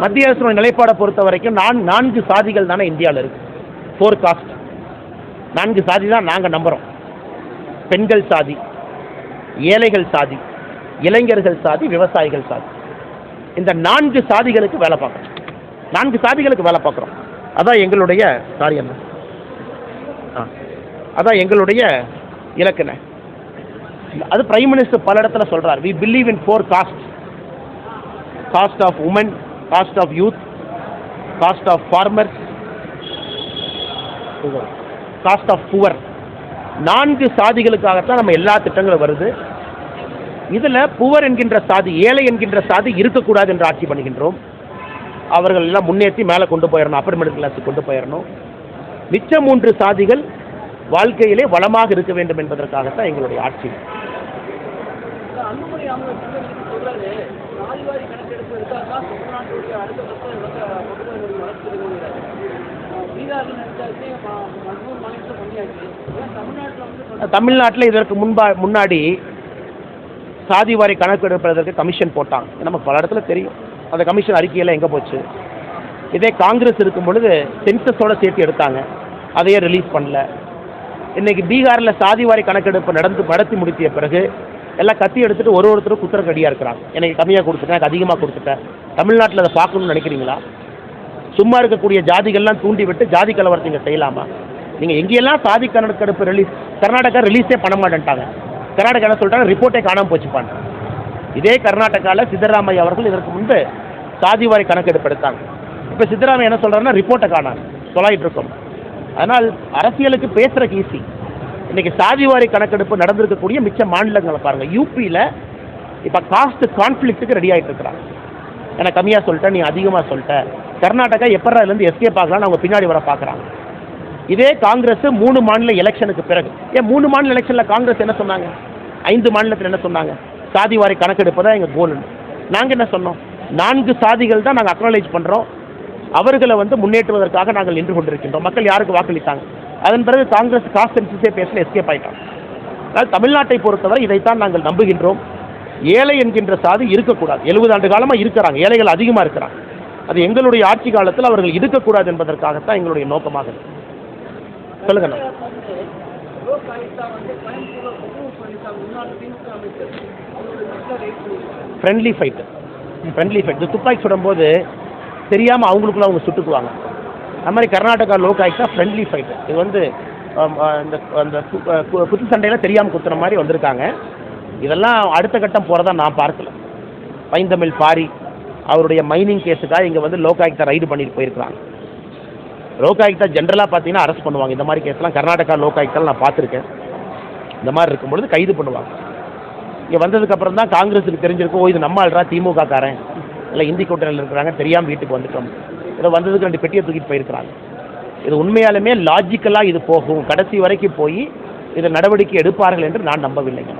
மத்திய அரசு நிலைப்பாடை பொறுத்த வரைக்கும் நான் நான்கு சாதிகள் தானே இந்தியாவில் இருக்கு. ஃபோர் காஸ்ட் நான்கு சாதி தான் நாங்கள் நம்புகிறோம் பெண்கள் சாதி ஏழைகள் சாதி இளைஞர்கள் சாதி விவசாயிகள் சாதி. இந்த நான்கு சாதிகளுக்கு வேலை பார்க்குறோம். நான்கு சாதிகளுக்கு வேலை பார்க்குறோம். அதான் எங்களுடைய காரியம் ஆ. அதான் எங்களுடைய இலக்குன அது பிரைம் மினிஸ்டர் பல இடத்துல சொல்றார். We believe in four caste caste of women caste of youth caste of farmers caste of poor நான்கு சாதிகளுக்காகத்தான் நம்ம எல்லா திட்டங்களும் வருது. இதில் புவர் என்கின்ற சாதி ஏழை என்கின்ற சாதி இருக்கக்கூடாது என்று ஆட்சி பண்ணுகின்றோம். அவர்கள் எல்லாம் முன்னேற்றி மேலே கொண்டு போயிடணும் அப்பர் மிடில் கிளாஸுக்கு கொண்டு போயிடணும் மிச்ச மூன்று சாதிகள் வாழ்க்கையிலே வளமாக இருக்க வேண்டும் என்பதற்காகத்தான் எங்களுடைய ஆட்சி. தமிழ்நாட்டில் தமிழ்நாட்டில் இதற்கு முன்பா முன்னாடி சாதி வாரி கணக்கு எடுப்பதற்கு கமிஷன் போட்டாங்க நமக்கு பல இடத்துல தெரியும். அந்த கமிஷன் அறிக்கையெல்லாம் எங்கே போச்சு? இதே காங்கிரஸ் இருக்கும் பொழுது சென்சஸோட சேர்த்து எடுத்தாங்க. அதையே ரிலீஸ் பண்ணல. இன்னைக்கு பீகாரில் சாதி வாரி கணக்கெடுப்பு நடந்து நடத்தி முடித்திய பிறகு எல்லாம் கத்தி எடுத்துகிட்டு ஒரு ஒருத்தரும் குத்துற கடியாக இருக்கிறாங்க. எனக்கு கம்மியாக கொடுத்துட்டேன் எனக்கு அதிகமாக கொடுத்துட்டேன். தமிழ்நாட்டில் அதை பார்க்கணும்னு நினைக்கிறீங்களா? சும்மா இருக்கக்கூடிய ஜாதிகள்லாம் தூண்டி விட்டு ஜாதி கலவரத்தை நீங்கள் செய்யலாமா? நீங்கள் எங்கேயெல்லாம் சாதி கணக்கெடுப்பு ரிலீஸ் கர்நாடகா ரிலீஸே பண்ண மாட்டேன்ட்டாங்க. கர்நாடகா என்ன சொல்லிட்டாங்க ரிப்போர்ட்டே காணாமல் போச்சுப்பாங்க. இதே கர்நாடகாவில் சித்தராமையா அவர்கள் இதற்கு முன்பு சாதி வாரி கணக்கெடுப்பு எடுத்தாங்க இப்போ சித்தராமையா என்ன சொல்கிறாருன்னா ரிப்போர்ட்டை காணாங்க சொல்லாயிட்டு இருக்கோம் அதனால் அரசியலுக்கு பேசுகிறக்கு ஈஸி இன்னைக்கு சாதிவாரி கணக்கெடுப்பு நடந்திருக்கக்கூடிய மிச்ச மாநிலங்களை பாருங்கள் யூபியில் இப்போ காஸ்ட் கான்ஃப்ளிக்ட்டுக்கு ரெடி ஆகிட்டு இருக்கிறாங்க எனக்கு கம்மியாக சொல்லிட்டேன் நீ அதிகமாக சொல்லிட்ட. கர்நாடகா எப்பறம் இதுலேருந்து எஸ்கேப் ஆகலாம்னு அவங்க பின்னாடி வர பார்க்குறாங்க. இதே காங்கிரஸ் மூணு மாநில எலெக்ஷனுக்கு பிறகு ஏன் மூணு மாநில எலெக்ஷனில் காங்கிரஸ் என்ன சொன்னாங்க? ஐந்து மாநிலத்தில் என்ன சொன்னாங்க? சாதிவாரி கணக்கெடுப்பு தான் எங்கள் கோல்னு நாங்கள் என்ன சொன்னோம்? நான்கு சாதிகள் தான் நாங்கள் அக்னாலேஜ் பண்ணுறோம் அவர்களை வந்து முன்னேற்றுவதற்காக நாங்கள் நின்று கொண்டிருக்கின்றோம். மக்கள் யாருக்கு வாக்களித்தாங்க? அதன் பிறகு காங்கிரஸ் காஸ்ட் சென்சஸே பேசல எஸ்கேப் ஆகிட்டான் அதாவது தமிழ்நாட்டை பொறுத்தவரை இதைத்தான் நாங்கள் நம்புகின்றோம். ஏழை என்கின்ற சாதி இருக்கக்கூடாது. எழுபது ஆண்டு காலமாக இருக்கிறாங்க. ஏழைகள் அதிகமாக இருக்கிறாங்க. அது எங்களுடைய ஆட்சி காலத்தில் அவர்கள் இருக்கக்கூடாது என்பதற்காகத்தான் எங்களுடைய நோக்கமாக இருக்கு. சொல்லுங்க ஃப்ரெண்ட்லி ஃபைட்டு ஃப்ரெண்ட்லி ஃபைட் துப்பாக்கி சுடும்போது தெரியாமல் அவங்களுக்குள்ள அவங்க சுட்டுக்குவாங்க. அது மாதிரி Karnataka Lokayukta friendly fight இது வந்து இந்த அந்த கு- கு- குத்து சண்டையில் தெரியாமல் குத்துற மாதிரி வந்திருக்காங்க. இதெல்லாம் அடுத்த கட்டம் போகிறதா நான் பார்க்கல. பைந்தமிழ் பாரி அவருடைய மைனிங் கேஸுக்காக இங்கே வந்து லோக் ரைடு பண்ணிட்டு போயிருக்கிறாங்க. லோகாயுக்தா ஜென்ரலாக பார்த்தீங்கன்னா அரெஸ்ட் பண்ணுவாங்க. இந்த மாதிரி கேஸ்லாம் கர்நாடகா லோக் நான் பார்த்துருக்கேன். இந்த மாதிரி இருக்கும்பொழுது கைது பண்ணுவாங்க. இங்கே வந்ததுக்கப்புறம் தான் காங்கிரஸுக்கு தெரிஞ்சிருக்கும் ஓ இது நம்ம ஆள்றா திமுக காரன் இல்லை இந்தி கூட்டணியில் இருக்கிறாங்க தெரியாமல் வீட்டுக்கு வந்துட்டோம். இதை வந்ததுக்கு ரெண்டு பெட்டியை தூக்கிட்டு போயிருக்கிறாங்க. இது உண்மையாலுமே லாஜிக்கலாக இது போகும். கடைசி வரைக்கும் போய் இதை நடவடிக்கை எடுப்பார்கள் என்று நான் நம்பவில்லைங்க